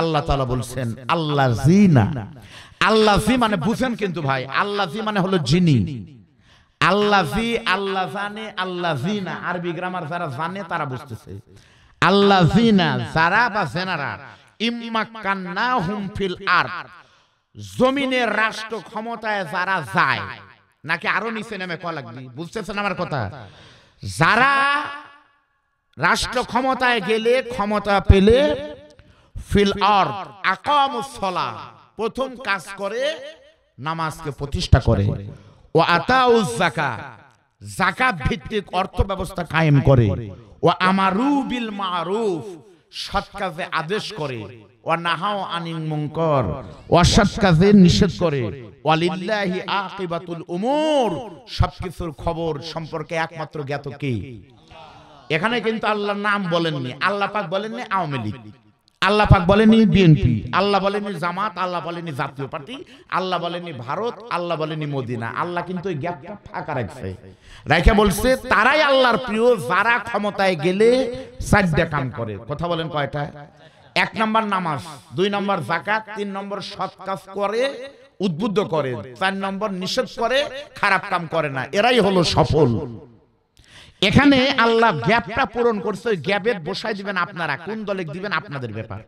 আল্লাহ তাআলা বলছেন আল্লাহ জিনা। আল্লাহ জি মানে বুঝেন কিন্তু ভাই আল্লাহ জি মানে হলো জিনি। আল্লাহ জি আল্লাহ জানে আল্লাহ জিনা। আরবি গ্রামার যারা জানে তারা বুঝতেছে। আল্লাহ জিনা যারা বা জেনারা ইম্মা কান্না হুম ফিল আর জমিনের রাষ্ট্র ক্ষমতায় যারা যায় নাকি আরও নিচে নেমে ক লাগবে বুঝতেছেন আমার কথা? যারা রাষ্ট্র ক্ষমতায় গেলে ক্ষমতা পেলে ফিল আর আকামুসলা প্রথম কাজ করে নামাজকে প্রতিষ্ঠা করে। ও আতাউজ জাকা জাকাত ভিত্তিক অর্থ ব্যবস্থা কায়েম করে। ও আমারু বিল মারুফ। সৎ কাজে আদেশ করে। ও নাহাও আনিং মুনকর। অসৎ কাজে নিষেধ করে। ওয়ালিল্লাহি আকিবাতুল উমুর। সবকিছুর খবর সম্পর্কে একমাত্র জ্ঞাত কে? এখানে কিন্তু আল্লাহর নাম বলেননি। আল্লাহ পাক বলেননি আওয়ামী লীগ। আল্লাহ পাক বলেনি বিএনপি আল্লাহ বলেনি জামাত আল্লাহ বলেনি জাতীয় পার্টি আল্লাহ বলেনি ভারত আল্লাহ বলেনি মদিনা। আল্লাহ কিন্তু ওই গ্যাপটা ফাঁকা রাখছে। রাইখা বলছে তারাই আল্লাহর প্রিয় যারা ক্ষমতায় গেলে চারটা কাম করে। কথা বলেন কয়টা? এক নম্বর নামাজ দুই নম্বর জাকাত তিন নম্বর সৎ কাজ করে উদ্বুদ্ধ করে চার নম্বর নিষেধ করে খারাপ কাম করে না। এরাই হলো সফল। এখানে আল্লাহ গ্যাপটা পূরণ করছে ওই গ্যাপের বসাই দিবেন আপনারা কোন দলে দিবেন আপনাদের ব্যাপার।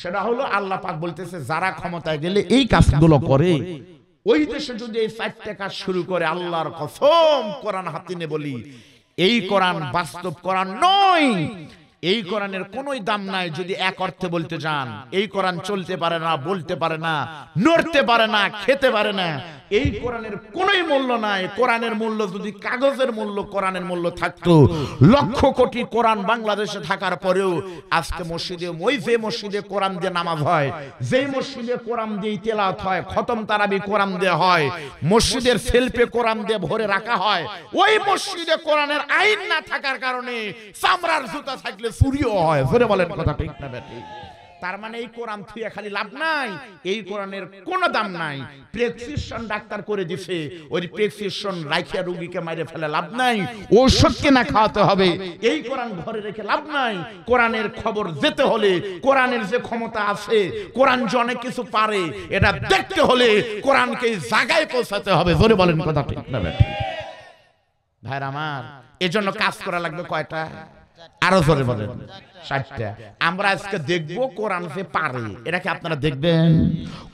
সেটা হলো আল্লাহ পাক বলতেছে যারা ক্ষমতায় গেলে এই কাজগুলো করে। ওই দেশে যদি এই চারটে কাজ শুরু করে আল্লাহর কসম কোরআন হাতিনে বলি এই কোরআন বাস্তব কোরআন নয়। এই কোরআনের কোনোই দাম নাই যদি এক অর্থে বলতে যান এই কোরআন চলতে পারে না বলতে পারে না নড়তে পারে না খেতে পারে না এই কোরআনের কোনোই মূল্য নাই। কোরআনের মূল্য যদি কাগজের মূল্য কোরআনের মূল্য থাকতো লক্ষ কোটি কোরআন বাংলাদেশে থাকার পরেও আজকে মসজিদে ওই যে মসজিদে কোরআন দিয়ে নামাজ হয় যে মসজিদে কোরআন দিয়ে তেলাওয়াত হয় খতম তারাবি কোরআন দিয়ে হয় মসজিদের সেলফে কোরআন দিয়ে ভরে রাখা হয় ওই মসজিদে কোরআনের আইন না থাকার কারণে চামড়ার জুতা থাকলে চুরিও হয়। ধরে বলেন কথা ঠিক না বেটি তার মানে এই কোরআন থুয়ে খালি লাভ নাই। এই কোরআনের কোনো দাম নাই। প্রেসক্রিপশন ডাক্তার করে দিছে। ওই প্রেসক্রিপশন রাখিয়া রোগীকে মাইরে ফেলে লাভ নাই। ঔষধ কেনা খাওয়াতে হবে। এই কোরআন ঘরে রেখে লাভ নাই। কোরআনের খবর যেতে হলে কোরআনের যে ক্ষমতা আছে কোরআন যে অনেক কিছু পারে এটা দেখতে হলে কোরআনকে জায়গায় পৌঁছাতে হবে। জোরে বলেন কথা ঠিক না ভাইরা আমার এজন্য কাজ করা লাগবে কয়টা? আরও জোরে বলেন। ষাটটা। আমরা আজকে কোরআন যে পারে। আপনারা দেখবেন?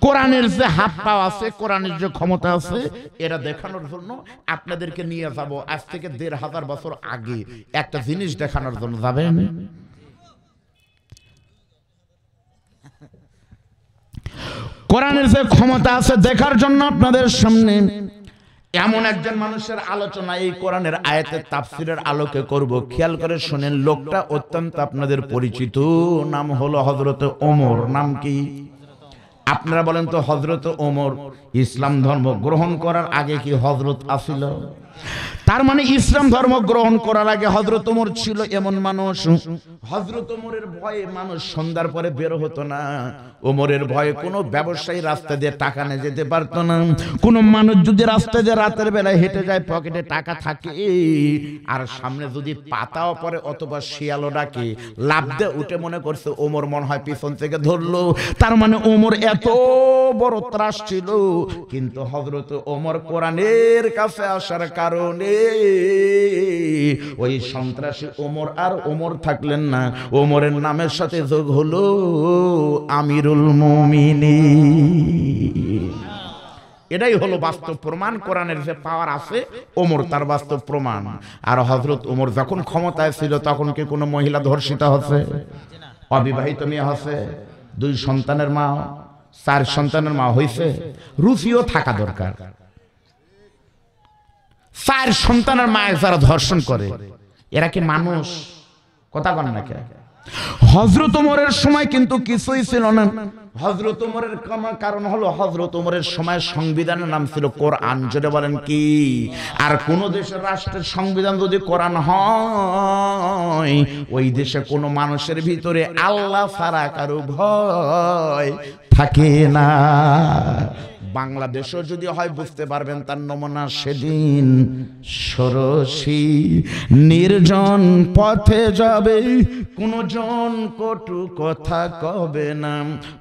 কোরআনের যে হাত পাও আছে, কোরআনের যে ক্ষমতা আছে, এটা দেখানোর জন্য আপনাদেরকে নিয়ে যাব আজ থেকে দেড় হাজার বছর আগে। একটা জিনিস দেখানোর জন্য যাবেন। কোরআনের যে ক্ষমতা আছে, দেখার জন্য আপনাদের সামনে এমন একজন মানুষের আলোচনা এই কোরআনের আয়াতের তাফসিরের আলোকে করব। খেয়াল করে শুনেন, লোকটা অত্যন্ত আপনাদের পরিচিত। নাম হলো হজরত ওমর। নাম কি? আপনারা বলেন তো হজরত ওমর, ইসলাম ধর্ম গ্রহণ করার আগে কি হজরত আসিল? তার মানে ইসলাম ধর্ম গ্রহণ করার আগে হজরত ওমর ছিল এমন মানুষ। হজরত ওমরের ভয়ে মানুষ সন্ধ্যার পরে বের হতো না। ওমরের ভয়ে কোনো ব্যবসায়ী রাস্তা দিয়ে টাকা নিয়ে যেতে পারতো না। কোনো মানুষ যদি রাস্তা দিয়ে রাতের বেলায় হেঁটে যায়, পকেটে টাকা থাকে, আর সামনে যদি পাতাও পরে অথবা শিয়ালও ডাকে লাভ দিয়ে উঠে মনে করছে ওমর মনে হয় পিছন থেকে ধরলো। তার মানে ওমর এত বড় ত্রাস ছিল। কিন্তু হজরত ওমর কোরআনের কাছে আসার কারণে ওই সন্ত্রাসী ওমর আর ওমর থাকলেন না। ওমরের নামের সাথে যোগ হলো আমিরুল মুমিনি এটাই হলো বাস্তব প্রমাণ, কোরআনের যে পাওয়ার আছে, ওমর তার বাস্তব প্রমাণ। আর হজরত ওমর যখন ক্ষমতায় ছিল, তখন কি কোনো মহিলা ধর্ষিতা হচ্ছে? অবিবাহিত মেয়ে হচ্ছে, দুই সন্তানের মা, চার সন্তানের মা হয়েছে রুচিও থাকা দরকার। চার সন্তানের মায়ের যারা ধর্ষণ করে, এরা কি মানুষ? কথা কন না কে হজরত ওমরের সময় কিন্তু কিছুই ছিল না। হজরত ওমরের কারণ হলো হজরত ওমরের সময় সংবিধানের নাম ছিল কোরআন। যেটা বলেন কি? আর কোন দেশের রাষ্ট্রের সংবিধান যদি কোরআন হয় ওই দেশে কোনো মানুষের ভিতরে আল্লাহ ছাড়া কারও ভয় থাকে না। বাংলাদেশও যদি হয়, বুঝতে পারবেন তার নমুনা সেদিন সরসী নির্জন পথে যাবে কোনো জন কটু কথা কবে না।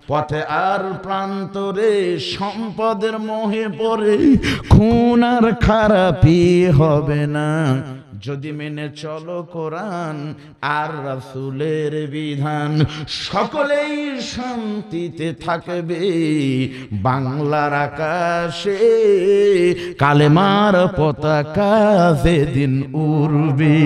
পথে আর প্রান্তরে সম্পদের মোহে পড়ে, খুন আর খারাপি হবে না। যদি মেনে চলো কোরআন আর রাসুলের বিধান, সকলেই শান্তিতে থাকবে। বাংলার আকাশে কালেমার পতাকা যেদিন উড়বে।